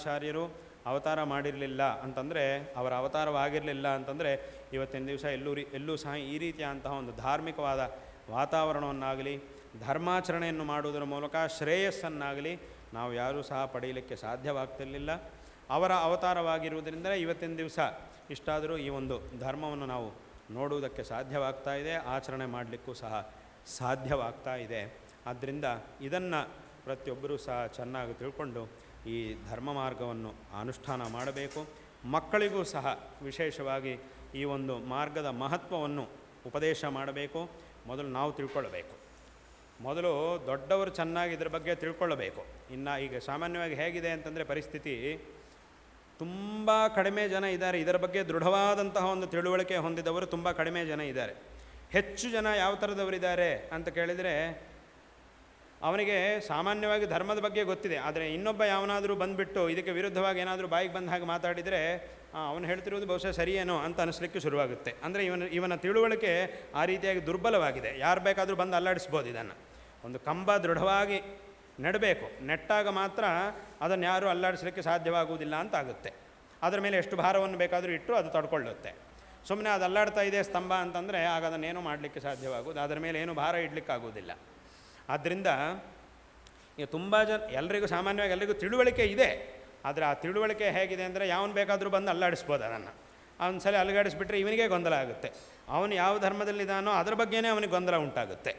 ಮಧ್ವಾಚಾರ್ಯರು ಅವತಾರ ಮಾಡಿರಲಿಲ್ಲ ಅಂತಂದರೆ, ಅವರ ಅವತಾರವಾಗಿರಲಿಲ್ಲ ಅಂತಂದರೆ, ಇವತ್ತಿನ ದಿವಸ ಎಲ್ಲೂ ರೀ, ಎಲ್ಲೂ ಸಹ ಈ ರೀತಿಯಾದಂತಹ ಒಂದು ಧಾರ್ಮಿಕವಾದ ವಾತಾವರಣವನ್ನಾಗಲಿ, ಧರ್ಮಾಚರಣೆಯನ್ನು ಮಾಡುವುದರ ಮೂಲಕ ಶ್ರೇಯಸ್ಸನ್ನಾಗಲಿ ನಾವು ಯಾರೂ ಸಹ ಪಡೆಯಲಿಕ್ಕೆ ಸಾಧ್ಯವಾಗ್ತಿರಲಿಲ್ಲ. ಅವರ ಅವತಾರವಾಗಿರುವುದರಿಂದ ಇವತ್ತಿನ ದಿವಸ ಇಷ್ಟಾದರೂ ಈ ಒಂದು ಧರ್ಮವನ್ನು ನಾವು ನೋಡುವುದಕ್ಕೆ ಸಾಧ್ಯವಾಗ್ತಾ ಇದೆ, ಆಚರಣೆ ಮಾಡಲಿಕ್ಕೂ ಸಹ ಸಾಧ್ಯವಾಗ್ತಾ ಇದೆ. ಆದ್ದರಿಂದ ಇದನ್ನು ಪ್ರತಿಯೊಬ್ಬರೂ ಸಹ ಚೆನ್ನಾಗಿ ತಿಳ್ಕೊಂಡು ಈ ಧರ್ಮ ಮಾರ್ಗವನ್ನು ಅನುಷ್ಠಾನ ಮಾಡಬೇಕು. ಮಕ್ಕಳಿಗೂ ಸಹ ವಿಶೇಷವಾಗಿ ಈ ಒಂದು ಮಾರ್ಗದ ಮಹತ್ವವನ್ನು ಉಪದೇಶ ಮಾಡಬೇಕು. ಮೊದಲು ನಾವು ತಿಳ್ಕೊಳ್ಬೇಕು ಮೊದಲು ದೊಡ್ಡವರು ಚೆನ್ನಾಗಿ ಇದ್ರ ಬಗ್ಗೆ ತಿಳ್ಕೊಳ್ಳಬೇಕು. ಇನ್ನು ಈಗ ಸಾಮಾನ್ಯವಾಗಿ ಹೇಗಿದೆ ಅಂತಂದರೆ ಪರಿಸ್ಥಿತಿ ತುಂಬ ಕಡಿಮೆ ಜನ ಇದ್ದಾರೆ. ಇದರ ಬಗ್ಗೆ ದೃಢವಾದಂತಹ ಒಂದು ತಿಳುವಳಿಕೆ ಹೊಂದಿದವರು ತುಂಬ ಕಡಿಮೆ ಜನ ಇದ್ದಾರೆ. ಹೆಚ್ಚು ಜನ ಯಾವ ಥರದವರಿದ್ದಾರೆ ಅಂತ ಕೇಳಿದರೆ ಅವನಿಗೆ ಸಾಮಾನ್ಯವಾಗಿ ಧರ್ಮದ ಬಗ್ಗೆ ಗೊತ್ತಿದೆ. ಆದರೆ ಇನ್ನೊಬ್ಬ ಯಾವನಾದರೂ ಬಂದುಬಿಟ್ಟು ಇದಕ್ಕೆ ವಿರುದ್ಧವಾಗಿ ಏನಾದರೂ ಬಾಯಿಗೆ ಬಂದ ಹಾಗೆ ಮಾತಾಡಿದರೆ ಅವನು ಹೇಳ್ತಿರೋದು ಬಹುಶಃ ಸರಿಯೇನೋ ಅಂತ ಅನಿಸ್ಲಿಕ್ಕೆ ಶುರುವಾಗುತ್ತೆ. ಅಂದರೆ ಇವನ ಇವನ ತಿಳುವಳಿಕೆ ಆ ರೀತಿಯಾಗಿ ದುರ್ಬಲವಾಗಿದೆ. ಯಾರು ಬೇಕಾದರೂ ಬಂದು ಅಲ್ಲಾಡಿಸ್ಬೋದು ಇದನ್ನು. ಒಂದು ಕಂಬ ದೃಢವಾಗಿ ನೆಡಬೇಕು. ನೆಟ್ಟಾಗ ಮಾತ್ರ ಅದನ್ನು ಯಾರೂ ಅಲ್ಲಾಡಿಸಲಿಕ್ಕೆ ಸಾಧ್ಯವಾಗುವುದಿಲ್ಲ ಅಂತ ಆಗುತ್ತೆ. ಅದರ ಮೇಲೆ ಎಷ್ಟು ಭಾರವನ್ನು ಬೇಕಾದರೂ ಇಟ್ಟು ಅದು ತಡ್ಕೊಳ್ಳುತ್ತೆ. ಸುಮ್ಮನೆ ಅದು ಅಲ್ಲಾಡ್ತಾ ಇದೆ ಸ್ತಂಭ ಅಂತಂದರೆ ಆಗ ಅದನ್ನೇನು ಮಾಡಲಿಕ್ಕೆ ಸಾಧ್ಯವಾಗುವುದು. ಅದರ ಮೇಲೆ ಏನು ಭಾರ ಇಡಲಿಕ್ಕಾಗೋದಿಲ್ಲ ಆದ್ದರಿಂದ ತುಂಬ ಜನ, ಎಲ್ರಿಗೂ ಸಾಮಾನ್ಯವಾಗಿ ಎಲ್ರಿಗೂ ತಿಳುವಳಿಕೆ ಇದೆ. ಆದರೆ ಆ ತಿಳುವಳಿಕೆ ಹೇಗಿದೆ ಅಂದರೆ ಯಾವನು ಬೇಕಾದರೂ ಬಂದು ಅಲ್ಲಾಡಿಸ್ಬೋದು ಅದನ್ನು. ಅವನ ಸಲ ಅಲ್ಗಾಡಿಸ್ಬಿಟ್ರೆ ಇವನಿಗೆ ಗೊಂದಲ ಆಗುತ್ತೆ. ಅವನು ಯಾವ ಧರ್ಮದಲ್ಲಿದ್ದಾನೋ ಅದ್ರ ಬಗ್ಗೆನೇ ಅವನಿಗೆ ಗೊಂದಲ ಉಂಟಾಗುತ್ತೆ.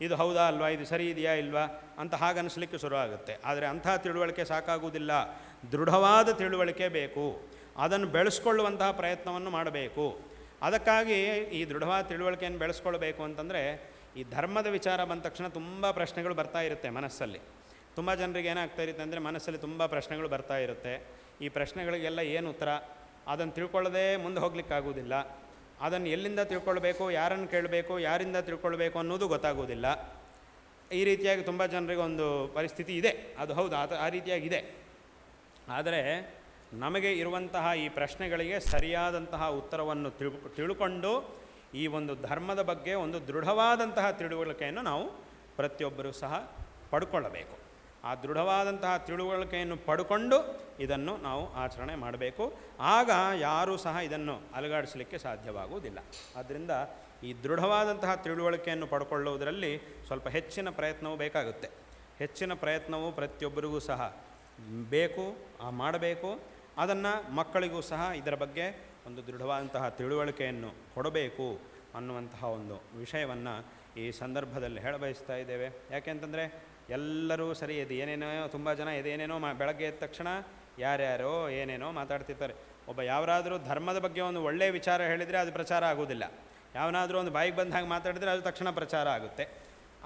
ಇದು ಹೌದಾ ಅಲ್ವಾ? ಇದು ಸರಿ ಇದೆಯಾ ಇಲ್ವಾ? ಅಂತ ಹಾಗನ್ನಿಸ್ಲಿಕ್ಕೆ ಶುರುವಾಗುತ್ತೆ. ಆದರೆ ಅಂಥ ತಿಳುವಳಿಕೆ ಸಾಕಾಗುವುದಿಲ್ಲ. ದೃಢವಾದ ತಿಳುವಳಿಕೆ ಬೇಕು. ಅದನ್ನು ಬೆಳೆಸ್ಕೊಳ್ಳುವಂತಹ ಪ್ರಯತ್ನವನ್ನು ಮಾಡಬೇಕು. ಅದಕ್ಕಾಗಿ ಈ ದೃಢವಾದ ತಿಳುವಳಿಕೆಯನ್ನು ಬೆಳೆಸ್ಕೊಳ್ಬೇಕು ಅಂತಂದರೆ ಈ ಧರ್ಮದ ವಿಚಾರ ಬಂದ ತಕ್ಷಣ ತುಂಬ ಪ್ರಶ್ನೆಗಳು ಬರ್ತಾ ಇರುತ್ತೆ ಮನಸ್ಸಲ್ಲಿ. ತುಂಬ ಜನರಿಗೆ ಏನಾಗ್ತಾ ಇರುತ್ತೆ ಅಂದರೆ ಮನಸ್ಸಲ್ಲಿ ತುಂಬ ಪ್ರಶ್ನೆಗಳು ಬರ್ತಾ ಇರುತ್ತೆ. ಈ ಪ್ರಶ್ನೆಗಳಿಗೆಲ್ಲ ಏನು ಉತ್ತರ? ಅದನ್ನು ತಿಳ್ಕೊಳ್ಳದೇ ಮುಂದೆ ಹೋಗ್ಲಿಕ್ಕಾಗೋದಿಲ್ಲ ಅದನ್ನು ಎಲ್ಲಿಂದ ತಿಳ್ಕೊಳ್ಬೇಕು, ಯಾರನ್ನು ಕೇಳಬೇಕು, ಯಾರಿಂದ ತಿಳ್ಕೊಳ್ಬೇಕು ಅನ್ನೋದು ಗೊತ್ತಾಗೋದಿಲ್ಲ ಈ ರೀತಿಯಾಗಿ ತುಂಬ ಜನರಿಗೆ ಒಂದು ಪರಿಸ್ಥಿತಿ ಇದೆ. ಅದು ಹೌದು, ಅದು ಆ ರೀತಿಯಾಗಿದೆ. ಆದರೆ ನಮಗೆ ಇರುವಂತಹ ಈ ಪ್ರಶ್ನೆಗಳಿಗೆ ಸರಿಯಾದಂತಹ ಉತ್ತರವನ್ನು ತಿಳ್ಕೊ, ತಿಳ್ಕೊಂಡು ಈ ಒಂದು ಧರ್ಮದ ಬಗ್ಗೆ ಒಂದು ದೃಢವಾದಂತಹ ತಿಳುವಳಿಕೆಯನ್ನು ನಾವು ಪ್ರತಿಯೊಬ್ಬರೂ ಸಹ ಪಡ್ಕೊಳ್ಳಬೇಕು. ಆ ದೃಢವಾದಂತಹ ತಿಳುವಳಿಕೆಯನ್ನು ಪಡ್ಕೊಂಡು ಇದನ್ನು ನಾವು ಆಚರಣೆ ಮಾಡಬೇಕು. ಆಗ ಯಾರೂ ಸಹ ಇದನ್ನು ಅಲುಗಾಡಿಸಲಿಕ್ಕೆ ಸಾಧ್ಯವಾಗುವುದಿಲ್ಲ. ಆದ್ದರಿಂದ ಈ ದೃಢವಾದಂತಹ ತಿಳುವಳಿಕೆಯನ್ನು ಪಡ್ಕೊಳ್ಳುವುದರಲ್ಲಿ ಸ್ವಲ್ಪ ಹೆಚ್ಚಿನ ಪ್ರಯತ್ನವೂ ಬೇಕಾಗುತ್ತೆ. ಹೆಚ್ಚಿನ ಪ್ರಯತ್ನವು ಪ್ರತಿಯೊಬ್ಬರಿಗೂ ಸಹ ಬೇಕು ಮಾಡಬೇಕು. ಅದನ್ನು ಮಕ್ಕಳಿಗೂ ಸಹ ಇದರ ಬಗ್ಗೆ ಒಂದು ದೃಢವಾದಂತಹ ತಿಳುವಳಿಕೆಯನ್ನು ಕೊಡಬೇಕು ಅನ್ನುವಂತಹ ಒಂದು ವಿಷಯವನ್ನು ಈ ಸಂದರ್ಭದಲ್ಲಿ ಹೇಳಬಯಸ್ತಾ ಇದ್ದೇವೆ. ಯಾಕೆಂತಂದರೆ ಎಲ್ಲರೂ ಸರಿ ಇದು ಏನೇನೋ ತುಂಬ ಜನ ಇದೇನೇನೋ ಮಾ, ಬೆಳಗ್ಗೆ ಎದ್ದ ತಕ್ಷಣ ಯಾರ್ಯಾರೋ ಏನೇನೋ ಮಾತಾಡ್ತಿರ್ತಾರೆ. ಒಬ್ಬ ಯಾರಾದರೂ ಧರ್ಮದ ಬಗ್ಗೆ ಒಂದು ಒಳ್ಳೆಯ ವಿಚಾರ ಹೇಳಿದರೆ ಅದು ಪ್ರಚಾರ ಆಗೋದಿಲ್ಲ ಯಾವನಾದರೂ ಒಂದು ಬಾಯಿಗೆ ಬಂದ ಹಾಗೆ ಮಾತಾಡಿದರೆ ಅದು ತಕ್ಷಣ ಪ್ರಚಾರ ಆಗುತ್ತೆ.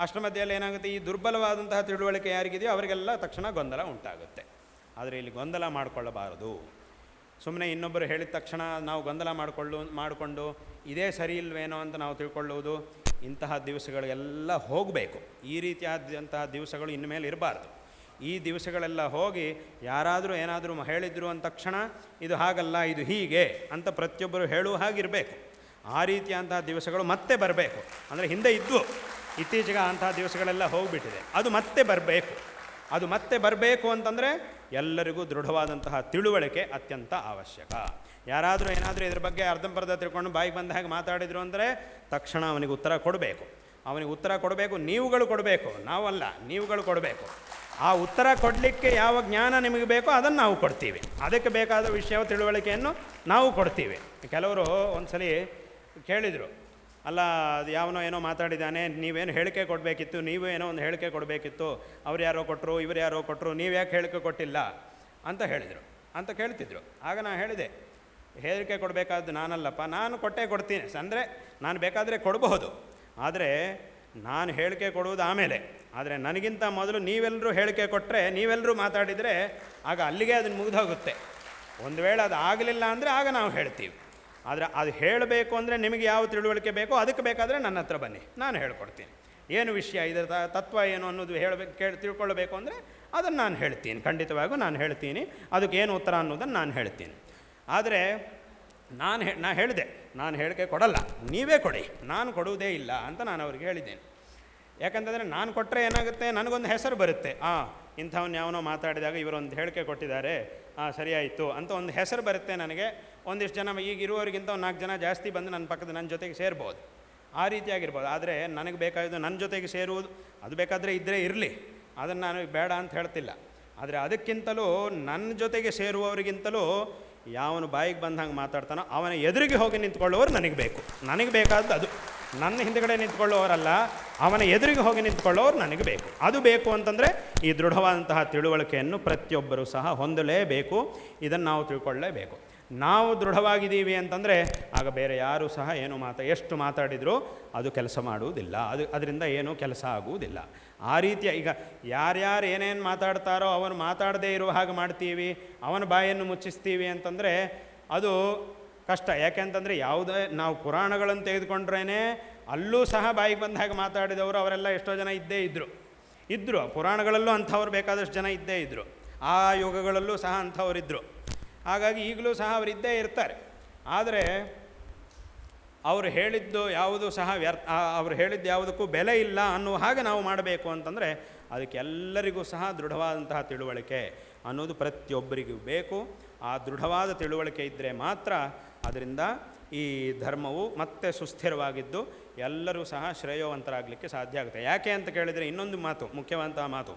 ಅಷ್ಟರ ಮಧ್ಯೆಯಲ್ಲಿ ಏನಾಗುತ್ತೆ, ಈ ದುರ್ಬಲವಾದಂತಹ ತಿಳುವಳಿಕೆ ಯಾರಿಗಿದೆಯೋ ಅವರಿಗೆಲ್ಲ ತಕ್ಷಣ ಗೊಂದಲ ಉಂಟಾಗುತ್ತೆ. ಆದರೆ ಇಲ್ಲಿ ಗೊಂದಲ ಮಾಡಿಕೊಳ್ಳಬಾರದು. ಸುಮ್ಮನೆ ಇನ್ನೊಬ್ಬರು ಹೇಳಿದ ತಕ್ಷಣ ನಾವು ಗೊಂದಲ ಮಾಡಿಕೊಳ್ಳು, ಮಾಡಿಕೊಂಡು ಇದೇ ಸರಿ ಇಲ್ವೇನೋ ಅಂತ ನಾವು ತಿಳ್ಕೊಳ್ಳುವುದು, ಇಂತಹ ದಿವಸಗಳಿಗೆಲ್ಲ ಹೋಗಬೇಕು. ಈ ರೀತಿಯಾದಂತಹ ದಿವಸಗಳು ಇನ್ಮೇಲೆ ಇರಬಾರ್ದು. ಈ ದಿವಸಗಳೆಲ್ಲ ಹೋಗಿ ಯಾರಾದರೂ ಏನಾದರೂ ಹೇಳಿದ್ರು ಅಂದ ತಕ್ಷಣ ಇದು ಹಾಗಲ್ಲ, ಇದು ಹೀಗೆ ಅಂತ ಪ್ರತಿಯೊಬ್ಬರು ಹೇಳುವ ಹಾಗಿರಬೇಕು. ಆ ರೀತಿಯಂತಹ ದಿವಸಗಳು ಮತ್ತೆ ಬರಬೇಕು. ಅಂದರೆ ಹಿಂದೆ ಇದ್ವು ಇತ್ತೀಚೆಗೆ ಅಂತಹ ದಿವಸಗಳೆಲ್ಲ ಹೋಗಿಬಿಟ್ಟಿದೆ. ಅದು ಮತ್ತೆ ಬರಬೇಕು. ಅದು ಮತ್ತೆ ಬರಬೇಕು ಅಂತಂದರೆ ಎಲ್ಲರಿಗೂ ದೃಢವಾದಂತಹ ತಿಳುವಳಿಕೆ ಅತ್ಯಂತ ಅವಶ್ಯಕ. ಯಾರಾದರೂ ಏನಾದರೂ ಇದ್ರ ಬಗ್ಗೆ ಅರ್ಧಂಬರ್ಧ ತಿಳ್ಕೊಂಡು ಬಾಯಿಗೆ ಬಂದ ಹಾಗೆ ಮಾತಾಡಿದರು ಅಂದರೆ ತಕ್ಷಣ ಅವನಿಗೆ ಉತ್ತರ ಕೊಡಬೇಕು. ಅವನಿಗೆ ಉತ್ತರ ಕೊಡಬೇಕು, ನೀವುಗಳು ಕೊಡಬೇಕು. ನಾವಲ್ಲ, ನೀವುಗಳು ಕೊಡಬೇಕು. ಆ ಉತ್ತರ ಕೊಡಲಿಕ್ಕೆ ಯಾವ ಜ್ಞಾನ ನಿಮಗೆ ಬೇಕೋ ಅದನ್ನು ನಾವು ಕೊಡ್ತೀವಿ. ಅದಕ್ಕೆ ಬೇಕಾದ ವಿಷಯ, ತಿಳುವಳಿಕೆಯನ್ನು ನಾವು ಕೊಡ್ತೀವಿ. ಕೆಲವರು ಒಂದು ಸಲ ಕೇಳಿದರು ಅಲ್ಲ, ಅದು ಯಾವನೋ ಏನೋ ಮಾತಾಡಿದ್ದಾನೆ ನೀವೇನು ಹೇಳಿಕೆ ಕೊಡಬೇಕಿತ್ತು, ನೀವು ಏನೋ ಒಂದು ಹೇಳಿಕೆ ಕೊಡಬೇಕಿತ್ತು, ಅವ್ರು ಯಾರೋ ಕೊಟ್ಟರು ಇವ್ರು ಯಾರೋ ಕೊಟ್ಟರು ನೀವು ಯಾಕೆ ಹೇಳಿಕೆ ಕೊಟ್ಟಿಲ್ಲ? ಅಂತ ಹೇಳಿದರು, ಅಂತ ಕೇಳ್ತಿದ್ರು. ಆಗ ನಾನು ಹೇಳಿದೆ, ಹೇಳಿಕೆ ಕೊಡಬೇಕಾದ್ದು ನಾನಲ್ಲಪ್ಪ, ನಾನು ಕೊಟ್ಟೇ ಕೊಡ್ತೀನಿ. ಅಂದರೆ ನಾನು ಬೇಕಾದರೆ ಕೊಡಬಹುದು ಆದರೆ ನಾನು ಹೇಳಿಕೆ ಕೊಡುವುದು ಆಮೇಲೆ. ಆದರೆ ನನಗಿಂತ ಮೊದಲು ನೀವೆಲ್ಲರೂ ಹೇಳಿಕೆ ಕೊಟ್ಟರೆ ನೀವೆಲ್ಲರೂ ಮಾತಾಡಿದರೆ, ಆಗ ಅಲ್ಲಿಗೆ ಅದನ್ನು ಮುಗಿದೋಗುತ್ತೆ. ಒಂದು ವೇಳೆ ಅದು ಆಗಲಿಲ್ಲ ಅಂದರೆ ಆಗ ನಾವು ಹೇಳ್ತೀವಿ. ಆದರೆ ಅದು ಹೇಳಬೇಕು ಅಂದರೆ ನಿಮಗೆ ಯಾವ ತಿಳುವಳಿಕೆ ಬೇಕೋ ಅದಕ್ಕೆ ಬೇಕಾದರೆ ನನ್ನ ಹತ್ರ ಬನ್ನಿ, ನಾನು ಹೇಳ್ಕೊಡ್ತೀನಿ. ಏನು ವಿಷಯ, ಇದರ ತತ್ವ ಏನು ಅನ್ನೋದು ಹೇಳಬೇಕು, ಕೇಳಿ, ತಿಳ್ಕೊಳ್ಬೇಕು ಅಂದರೆ ಅದನ್ನು ನಾನು ಹೇಳ್ತೀನಿ, ಖಂಡಿತವಾಗೂ ನಾನು ಹೇಳ್ತೀನಿ, ಅದಕ್ಕೆ ಏನು ಉತ್ತರ ಅನ್ನೋದನ್ನು ನಾನು ಹೇಳ್ತೀನಿ. ಆದರೆ ನಾನು ಹೇ, ನಾ ಹೇಳಿದೆ, ನಾನು ಹೇಳಿಕೆ ಕೊಡಲ್ಲ, ನೀವೇ ಕೊಡಿ, ನಾನು ಕೊಡುವುದೇ ಇಲ್ಲ ಅಂತ ನಾನು ಅವ್ರಿಗೆ ಹೇಳಿದ್ದೇನೆ. ಯಾಕಂತಂದರೆ ನಾನು ಕೊಟ್ಟರೆ ಏನಾಗುತ್ತೆ, ನನಗೊಂದು ಹೆಸರು ಬರುತ್ತೆ, ಆ ಇಂಥವನ್ನ ಯಾವನೋ ಮಾತಾಡಿದಾಗ ಇವರೊಂದು ಹೇಳಿಕೆ ಕೊಟ್ಟಿದ್ದಾರೆ ಹಾಂ ಸರಿಯಾಯಿತು ಅಂತ ಒಂದು ಹೆಸರು ಬರುತ್ತೆ ನನಗೆ. ಒಂದಿಷ್ಟು ಜನ ಈಗ ಇರುವವರಿಗಿಂತ ಒಂದು ನಾಲ್ಕು ಜನ ಜಾಸ್ತಿ ಬಂದು ನನ್ನ ಪಕ್ಕದ ನನ್ನ ಜೊತೆಗೆ ಸೇರ್ಬೋದು. ಆ ರೀತಿಯಾಗಿರ್ಬೋದು. ಆದರೆ ನನಗೆ ಬೇಕಾಗಿದ್ದು ನನ್ನ ಜೊತೆಗೆ ಸೇರುವುದು, ಅದು ಬೇಕಾದರೆ ಇದ್ದರೆ ಇರಲಿ. ಅದನ್ನು ನಾನು ಬೇಡ ಅಂತ ಹೇಳ್ತಿಲ್ಲ. ಆದರೆ ಅದಕ್ಕಿಂತಲೂ ನನ್ನ ಜೊತೆಗೆ ಸೇರುವವರಿಗಿಂತಲೂ ಯಾವನು ಬಾಯಿಗೆ ಬಂದಂಗೆ ಮಾತಾಡ್ತಾನೋ, ಅವನ ಎದುರಿಗೆ ಹೋಗಿ ನಿಂತ್ಕೊಳ್ಳೋರು ನನಗೆ ಬೇಕು. ನನಗೆ ಬೇಕಾದ್ದು ಅದು. ನನ್ನ ಹಿಂದುಗಡೆ ನಿಂತ್ಕೊಳ್ಳೋರಲ್ಲ, ಅವನ ಎದುರಿಗೆ ಹೋಗಿ ನಿಂತ್ಕೊಳ್ಳೋರು ನನಗೆ ಬೇಕು. ಅದು ಬೇಕು ಅಂತಂದರೆ ಈ ದೃಢವಾದಂತಹ ತಿಳುವಳಿಕೆಯನ್ನು ಪ್ರತಿಯೊಬ್ಬರೂ ಸಹ ಹೊಂದಲೇಬೇಕು. ಇದನ್ನು ನಾವು ತಿಳ್ಕೊಳ್ಳೇಬೇಕು. ನಾವು ದೃಢವಾಗಿದ್ದೀವಿ ಅಂತಂದರೆ ಆಗ ಬೇರೆ ಯಾರೂ ಸಹ ಏನು ಮಾತಾ, ಎಷ್ಟು ಮಾತಾಡಿದರೂ ಅದು ಕೆಲಸ ಮಾಡುವುದಿಲ್ಲ. ಅದು ಅದರಿಂದ ಏನೂ ಕೆಲಸ ಆಗುವುದಿಲ್ಲ. ಆ ರೀತಿಯ ಈಗ ಯಾರ್ಯಾರು ಏನೇನು ಮಾತಾಡ್ತಾರೋ ಅವನು ಮಾತಾಡದೇ ಇರುವ ಹಾಗೆ ಮಾಡ್ತೀವಿ, ಅವನ ಬಾಯನ್ನು ಮುಚ್ಚಿಸ್ತೀವಿ ಅಂತಂದರೆ ಅದು ಕಷ್ಟ. ಯಾಕೆಂತಂದರೆ ಯಾವುದೇ ನಾವು ಪುರಾಣಗಳನ್ನು ತೆಗೆದುಕೊಂಡ್ರೇ ಅಲ್ಲೂ ಸಹ ಬಾಯಿಗೆ ಬಂದಾಗ ಮಾತಾಡಿದವರು ಅವರೆಲ್ಲ ಎಷ್ಟೋ ಜನ ಇದ್ದೇ ಇದ್ದರು ಇದ್ದರು ಪುರಾಣಗಳಲ್ಲೂ ಅಂಥವ್ರು ಬೇಕಾದಷ್ಟು ಜನ ಇದ್ದೇ ಇದ್ದರು ಆ ಯುಗಗಳಲ್ಲೂ ಸಹ ಅಂಥವರಿದ್ದರು ಹಾಗಾಗಿ ಈಗಲೂ ಸಹ ಅವರಿದ್ದೇ ಇರ್ತಾರೆ. ಆದರೆ ಅವರು ಹೇಳಿದ್ದು ಯಾವುದು ಸಹ ವ್ಯರ್ಥ ಅವರು ಹೇಳಿದ್ದು ಯಾವುದಕ್ಕೂ ಬೆಲೆ ಇಲ್ಲ ಅನ್ನುವ ಹಾಗೆ ನಾವು ಮಾಡಬೇಕು ಅಂತಂದರೆ ಅದಕ್ಕೆಲ್ಲರಿಗೂ ಸಹ ದೃಢವಾದಂತಹ ತಿಳುವಳಿಕೆ ಅನ್ನೋದು ಪ್ರತಿಯೊಬ್ಬರಿಗೂ ಬೇಕು. ಆ ದೃಢವಾದ ತಿಳುವಳಿಕೆ ಇದ್ದರೆ ಮಾತ್ರ ಅದರಿಂದ ಈ ಧರ್ಮವು ಮತ್ತೆ ಸುಸ್ಥಿರವಾಗಿದ್ದು ಎಲ್ಲರೂ ಸಹ ಶ್ರೇಯೋವಂತರಾಗಲಿಕ್ಕೆ ಸಾಧ್ಯ ಆಗುತ್ತೆ. ಯಾಕೆ ಅಂತ ಕೇಳಿದರೆ ಇನ್ನೊಂದು ಮಾತು, ಮುಖ್ಯವಾದಂತಹ ಮಾತು.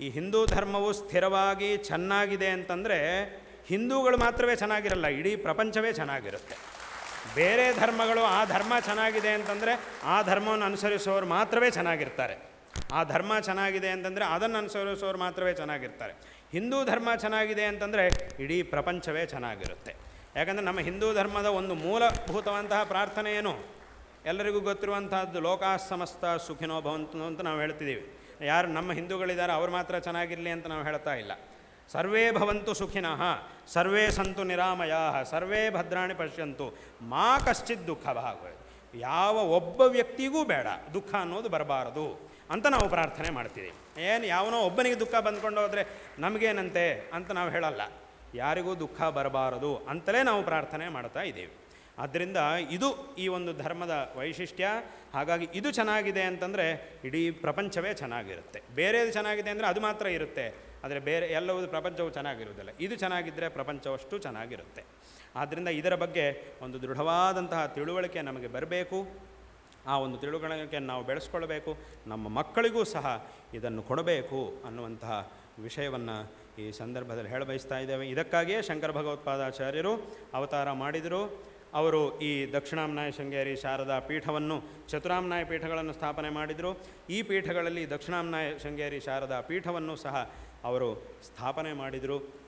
ಈ ಹಿಂದೂ ಧರ್ಮವು ಸ್ಥಿರವಾಗಿ ಚೆನ್ನಾಗಿದೆ ಅಂತಂದರೆ ಹಿಂದೂಗಳು ಮಾತ್ರವೇ ಚೆನ್ನಾಗಿರಲ್ಲ, ಇಡೀ ಪ್ರಪಂಚವೇ ಚೆನ್ನಾಗಿರುತ್ತೆ. ಬೇರೆ ಧರ್ಮಗಳು ಆ ಧರ್ಮ ಚೆನ್ನಾಗಿದೆ ಅಂತಂದರೆ ಆ ಧರ್ಮವನ್ನು ಅನುಸರಿಸೋರು ಮಾತ್ರವೇ ಚೆನ್ನಾಗಿರ್ತಾರೆ. ಆ ಧರ್ಮ ಚೆನ್ನಾಗಿದೆ ಅಂತಂದರೆ ಅದನ್ನು ಅನುಸರಿಸೋರು ಮಾತ್ರವೇ ಚೆನ್ನಾಗಿರ್ತಾರೆ. ಹಿಂದೂ ಧರ್ಮ ಚೆನ್ನಾಗಿದೆ ಅಂತಂದರೆ ಇಡೀ ಪ್ರಪಂಚವೇ ಚೆನ್ನಾಗಿರುತ್ತೆ. ಯಾಕಂದರೆ ನಮ್ಮ ಹಿಂದೂ ಧರ್ಮದ ಒಂದು ಮೂಲಭೂತವಂತಹ ಪ್ರಾರ್ಥನೆ ಏನು? ಎಲ್ಲರಿಗೂ ಗೊತ್ತಿರುವಂತಹದ್ದು ಲೋಕಾ ಸಮಸ್ತ ಸುಖಿನೋ ಭವಂತು ಅಂತ ನಾವು ಹೇಳ್ತಿದ್ದೀವಿ. ಯಾರು ನಮ್ಮ ಹಿಂದೂಗಳಿದ್ದಾರೆ ಅವ್ರು ಮಾತ್ರ ಚೆನ್ನಾಗಿರಲಿ ಅಂತ ನಾವು ಹೇಳ್ತಾ ಇಲ್ಲ. ಸರ್ವೇ ಭವಂತು ಸುಖಿನಃ, ಸರ್ವೇ ಸಂತು ನಿರಾಮಯ, ಸರ್ವೇ ಭದ್ರಾಣಿ ಪಶ್ಯಂತು, ಮಾ ಕಶ್ಚಿತ್ ದುಃಖ ಭಾಗ ಯಾವ ಒಬ್ಬ ವ್ಯಕ್ತಿಗೂ ಬೇಡ, ದುಃಖ ಅನ್ನೋದು ಬರಬಾರದು ಅಂತ ನಾವು ಪ್ರಾರ್ಥನೆ ಮಾಡ್ತೀವಿ ಏನು ಯಾವನೋ ಒಬ್ಬನಿಗೆ ದುಃಖ ಬಂದ್ಕೊಂಡು ಹೋದರೆ ನಮಗೇನಂತೆ ಅಂತ ನಾವು ಹೇಳಲ್ಲ. ಯಾರಿಗೂ ದುಃಖ ಬರಬಾರದು ಅಂತಲೇ ನಾವು ಪ್ರಾರ್ಥನೆ ಮಾಡ್ತಾ ಇದ್ದೇವೆ. ಆದ್ದರಿಂದ ಇದು ಈ ಒಂದು ಧರ್ಮದ ವೈಶಿಷ್ಟ್ಯ, ಹಾಗಾಗಿ ಇದು ಚೆನ್ನಾಗಿದೆ ಅಂತಂದರೆ ಇಡೀ ಪ್ರಪಂಚವೇ ಚೆನ್ನಾಗಿರುತ್ತೆ. ಬೇರೆದು ಚೆನ್ನಾಗಿದೆ ಅಂದರೆ ಅದು ಮಾತ್ರ ಇರುತ್ತೆ, ಆದರೆ ಬೇರೆ ಎಲ್ಲವೂ ಪ್ರಪಂಚವು ಚೆನ್ನಾಗಿರುವುದಿಲ್ಲ. ಇದು ಚೆನ್ನಾಗಿದ್ದರೆ ಪ್ರಪಂಚವಷ್ಟು ಚೆನ್ನಾಗಿರುತ್ತೆ. ಆದ್ದರಿಂದ ಇದರ ಬಗ್ಗೆ ಒಂದು ದೃಢವಾದಂತಹ ತಿಳುವಳಿಕೆ ನಮಗೆ ಬರಬೇಕು. ಆ ಒಂದು ತಿಳುವಳಿಕೆಯನ್ನು ನಾವು ಬೆಳೆಸ್ಕೊಳ್ಬೇಕು. ನಮ್ಮ ಮಕ್ಕಳಿಗೂ ಸಹ ಇದನ್ನು ಕೊಡಬೇಕು ಅನ್ನುವಂತಹ ವಿಷಯವನ್ನು ಈ ಸಂದರ್ಭದಲ್ಲಿ ಹೇಳ ಬಯಸ್ತಾ ಇದ್ದೇವೆ. ಇದಕ್ಕಾಗಿಯೇ ಶಂಕರ ಭಗವತ್ಪಾದಾಚಾರ್ಯರು ಅವತಾರ ಮಾಡಿದರು. ಅವರು ಈ ದಕ್ಷಿಣಾಮ್ನಾಯ ಶೃಂಗೇರಿ ಶಾರದಾ ಪೀಠವನ್ನು ಚತುರಾಮ್ನಾಯ ಪೀಠಗಳನ್ನು ಸ್ಥಾಪನೆ ಮಾಡಿದರು. ಈ ಪೀಠಗಳಲ್ಲಿ ದಕ್ಷಿಣಾಮ್ನಾಯ ಶೃಂಗೇರಿ ಶಾರದಾ ಪೀಠವನ್ನು ಸಹ ಅವರು ಸ್ಥಾಪನೆ ಮಾಡಿದರು.